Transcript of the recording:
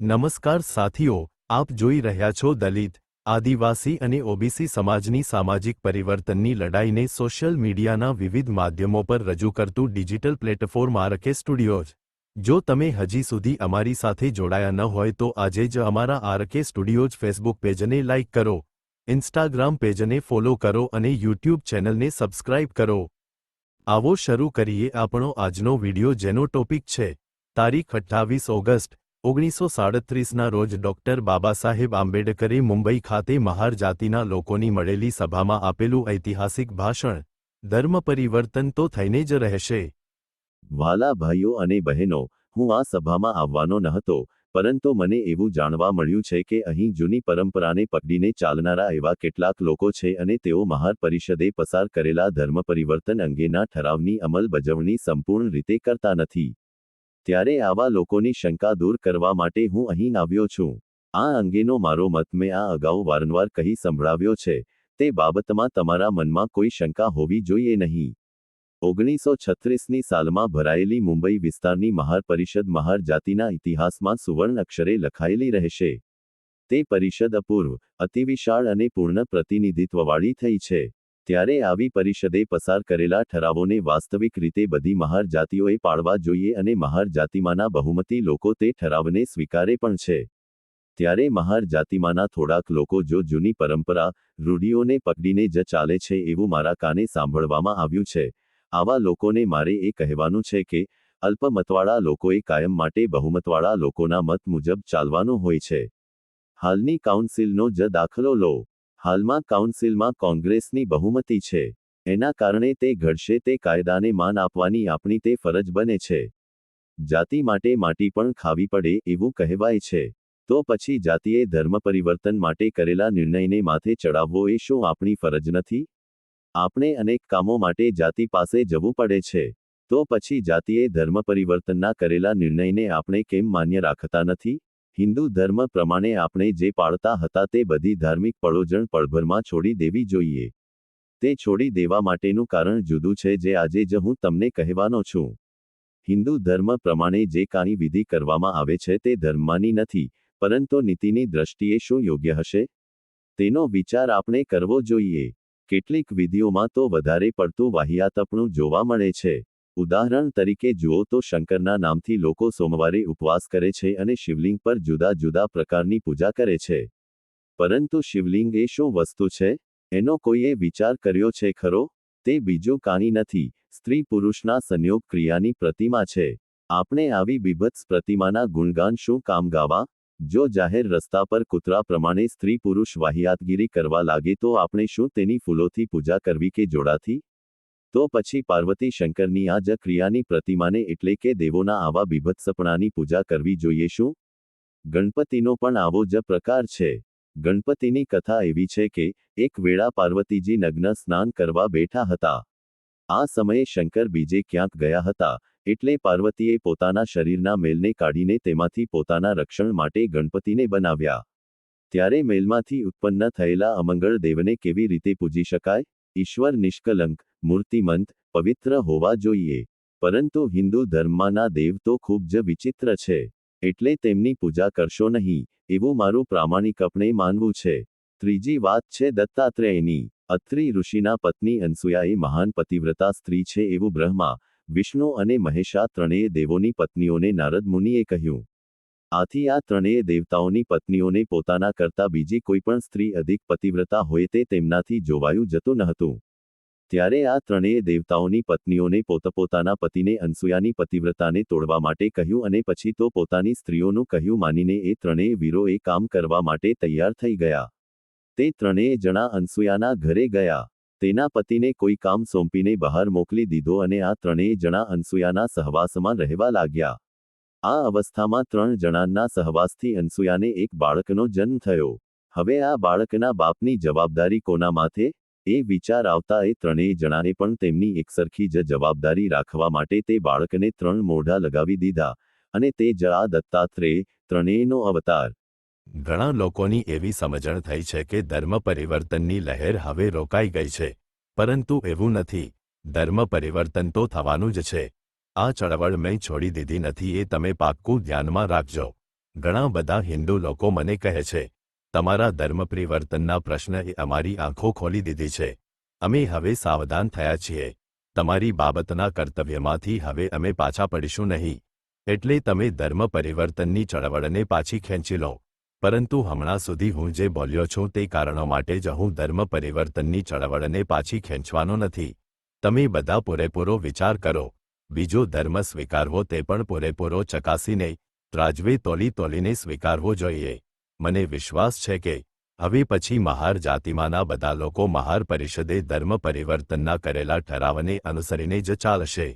નમસ્કાર સાથીઓ, આપ જોઈ રહ્યા છો દલિત, આદિવાસી અને ઓબીસી સમાજની સામાજિક પરિવર્તનની લડાઈને સોશિયલ મીડિયાના વિવિધ માધ્યમો પર રજૂ કરતું ડિજિટલ પ્લેટફોર્મ આરકે સ્ટુડિયોઝ. જો તમે હજી સુધી અમારી સાથે જોડાયા ન હોય તો આજે જ અમારા આરકે સ્ટુડિયોઝ ફેસબુક પેજને લાઇક કરો, ઇન્સ્ટાગ્રામ પેજને ફોલો કરો અને યુટ્યુબ ચેનલને સબસ્ક્રાઇબ કરો. આવો શરૂ કરીએ આપણો આજનો વિડિયો જેનો ટોપિક છે, તારીખ અઠ્ઠાવીસ ઓગસ્ટ ઓગણીસો સાડત્રીસના રોજ ડોક્ટર બાબાસાહેબ આંબેડકરે મુંબઈ ખાતે મહાર જાતિના લોકોની મળેલી સભામાં આપેલું ઐતિહાસિક ભાષણ, ધર્મ પરિવર્તન તો થઈને જ રહેશે. વાલા ભાઈઓ અને બહેનો, હું આ સભામાં આવવાનો નહતો, પરંતુ મને એવું જાણવા મળ્યું છે કે અહીં જૂની પરંપરાને પકડીને ચાલનારા એવા કેટલાક લોકો છે અને તેઓ મહાર પરિષદે પસાર કરેલા ધર્મ પરિવર્તન અંગેના ઠરાવની અમલબજવણી સંપૂર્ણ રીતે કરતા નથી. ત્યારે આવા લોકોની શંકા દૂર કરવા માટે હું અહીં આવ્યો છું. આ અંગેનો મારો મત મેં આ અગાઉ વારંવાર કહી સંભળાવ્યો છે. તે બાબતમાં તમારા મનમાં કોઈ શંકા હોવી જોઈએ નહીં. ઓગણીસો છત્રીસની સાલમાં ભરાયેલી મુંબઈ વિસ્તારની મહાર પરિષદ મહાર જાતિના ઇતિહાસમાં સુવર્ણ અક્ષરે લખાયેલી રહેશે. તે પરિષદ અપૂર્વ, અતિવિશાળ અને પૂર્ણ પ્રતિનિધિત્વવાળી થઈ છે. ત્યારે આવી પરિષદે પસાર કરેલા ઠરાવોને વાસ્તવિક રીતે બધી મહાર જાતિઓએ પાળવા જોઈએ અને મહાર જાતિમાંના બહુમતી લોકો તે ઠરાવને સ્વીકારે પણ છે. ત્યારે મહાર જાતિમાંના થોડાક લોકો જો જૂની પરંપરા, રૂઢિઓને પકડીને જ ચાલે છે એવું મારા કાને સાંભળવામાં આવ્યું છે. આવા લોકોને મારે એ કહેવાનું છે કે, અલ્પમતવાળા લોકોએ કાયમ માટે બહુમતવાળા લોકોના મત મુજબ ચાલવાનું હોય છે. હાલની કાઉન્સિલનો જ દાખલો લો. હાલમાં કાઉન્સિલમાં કોંગ્રેસની બહુમતી છે. એના કારણે તે ઘડશે તે કાયદાને માન આપવાની આપણી તે ફરજ બને છે. જાતિ માટે માટી પણ ખાવી પડે એવું કહેવાય છે. તો પછી જાતિએ ધર્મ પરિવર્તન માટે કરેલા નિર્ણયને માથે ચડાવવો એ શું આપણી ફરજ નથી? આપણે અનેક કામો માટે જાતિ પાસે જવું પડે છે. તો પછી જાતિએ ધર્મ પરિવર્તનના કરેલા નિર્ણયને આપણે કેમ માન્ય રાખતા નથી? હિન્દુ ધર્મ પ્રમાણે આપણે જે પાળતા હતા તે બધી ધાર્મિક પળોજણ પળભરમાં છોડી દેવી જોઈએ. તે છોડી દેવા માટેનું કારણ જુદું છે જે આજે જ હું તમને કહેવાનો છું. હિન્દુ ધર્મ પ્રમાણે જે કાંઈ વિધિ કરવામાં આવે છે તે ધર્મમાંની નથી, પરંતુ નીતિની દ્રષ્ટિએ શું યોગ્ય હશે? તેનો વિચાર આપણે કરવો જોઈએ. કેટલીક વિધિઓમાં તો વધારે પડતું વાહિયાતપણું જોવા મળે છે. ઉદાહરણ તરીકે જુઓ તો શંકરના નામથી લોકો સોમવારે ઉપવાસ કરે છે અને શિવલિંગ પર જુદા જુદા પ્રકારની પૂજા કરે છે. પરંતુ શિવલિંગ એ શું વસ્તુ છે? એનો કોઈએ વિચાર કર્યો છે ખરો? તે બીજું કાણી નથી. સ્ત્રી પુરુષના સંયોગ ક્રિયાની પ્રતિમા છે. આપણે આવી બીભત્સ પ્રતિમાના ગુણગાન શું કામ ગાવા? જો જાહેર રસ્તા પર કૂતરા પ્રમાણે સ્ત્રી પુરુષ વાહિયાતગીરી કરવા લાગે તો આપણે શું તેની ફૂલોથી પૂજા કરવી કે જોડાથી? તો પછી પાર્વતી શંકરની આ જ ક્રિયાની પ્રતિમાને એટલે કે દેવોના આવા બીભત્સપણાની પૂજા કરવી જોઈએ શું? ગણપતિનો પણ આવો જ પ્રકાર છે. ગણપતિની કથા એવી છે કે, એક વેળા પાર્વતીજી નગ્ન સ્નાન કરવા બેઠા હતા. આ સમયે શંકર બીજે ક્યાંક ગયા હતા, એટલે પાર્વતીએ પોતાના શરીરના મેલને કાઢીને તેમાંથી પોતાના રક્ષણ માટે ગણપતિને બનાવ્યા. ત્યારે મેલમાંથી ઉત્પન્ન થયેલા અમંગળ દેવને કેવી રીતે પૂજી શકાય? ઈશ્વર નિષ્કલંક. મૂર્તિમંત, પવિત્ર હોવા જોઈએ. પરંતુ હિન્દુ ધર્મમાંના દેવ તો ખૂબ જ વિચિત્ર છે. એટલે તેમની પૂજા કરશો નહીં, એવું મારું પ્રામાણિકપણે માનવું છે. ત્રીજી વાત છે દત્તાત્રેયની. અત્રિ ઋષિના પત્ની અનસુયા એ મહાન પતિવ્રતા સ્ત્રી છે એવું બ્રહ્મા, વિષ્ણુ અને મહેશા ત્રણેય દેવોની પત્નીઓને નારદ મુનિએ કહ્યું. આથી આ ત્રણેય દેવતાઓની પત્નીઓને પોતાના કરતા બીજી કોઈ પણ સ્ત્રી અધિક પતિવ્રતા હોય તે તેમનાથી જોવાયું જતું નહોતું. ત્યારે આ ત્રણેય દેવતાઓની પત્નીઓને પોતપોતાના પતિને અનસુયાની પતિવ્રતાને તોડવા માટે કહ્યું અને પછી તો પોતાની સ્ત્રીઓનું કહ્યું માનીને એ ત્રણેય વીરો એ કામ કરવા માટે તૈયાર થઈ ગયા. તે ત્રણેય જણા અનસુયાના ઘરે ગયા. તેના પતિને કોઈ કામ સોંપીને બહાર મોકલી દીધો અને આ ત્રણેય જણા અનસુયાના સહવાસમાં રહેવા લાગ્યા. આ અવસ્થામાં ત્રણ જણાના સહવાસથી અનસુયાને એક બાળકનો જન્મ થયો. હવે આ બાળકના બાપની જવાબદારી કોના માથે? એ વિચાર આવતા એ ત્રણેય જણાએ પણ તેમની એકસરખી જ જવાબદારી રાખવા માટે તે બાળકને ત્રણ મોઢા લગાવી દીધા અને તે જ આ દત્તાત્રેય ત્રણેયનો અવતાર. ઘણા લોકોની એવી સમજણ થઈ છે કે ધર્મ પરિવર્તનની લહેર હવે રોકાઈ ગઈ છે, પરંતુ એવું નથી. ધર્મ પરિવર્તન તો થવાનું જ છે. આ ચળવળ મેં છોડી દીધી નથી એ તમે પાક્કું ધ્યાનમાં રાખજો. ઘણા બધા હિન્દુ લોકો મને કહે છે તમારા ધર્મ પરિવર્તનના પ્રશ્નએ અમારી આંખો ખોલી દીધી છે. અમે હવે સાવધાન થયા છીએ. તમારી બાબતના કર્તવ્યમાંથી હવે અમે પાછા પડીશું નહીં. એટલે તમે ધર્મ પરિવર્તનની ચળવળને પાછી ખેંચી લો. પરંતુ હમણાં સુધી હું જે બોલ્યો છું તે કારણો માટે જ હું ધર્મ પરિવર્તનની ચળવળને પાછી ખેંચવાનો નથી. તમે બધા પૂરેપૂરો વિચાર કરો. બીજો ધર્મ સ્વીકારવો તે પણ પૂરેપૂરો ચકાસીને, ત્રાજવે તોલી તોલીને સ્વીકારવો જોઈએ. મને વિશ્વાસ છે કે હવે પછી મહાર જાતિમાંના બધા લોકો મહાર પરિષદે ધર્મ પરિવર્તનના કરેલા ઠરાવને અનુસરીને જ ચાલશે.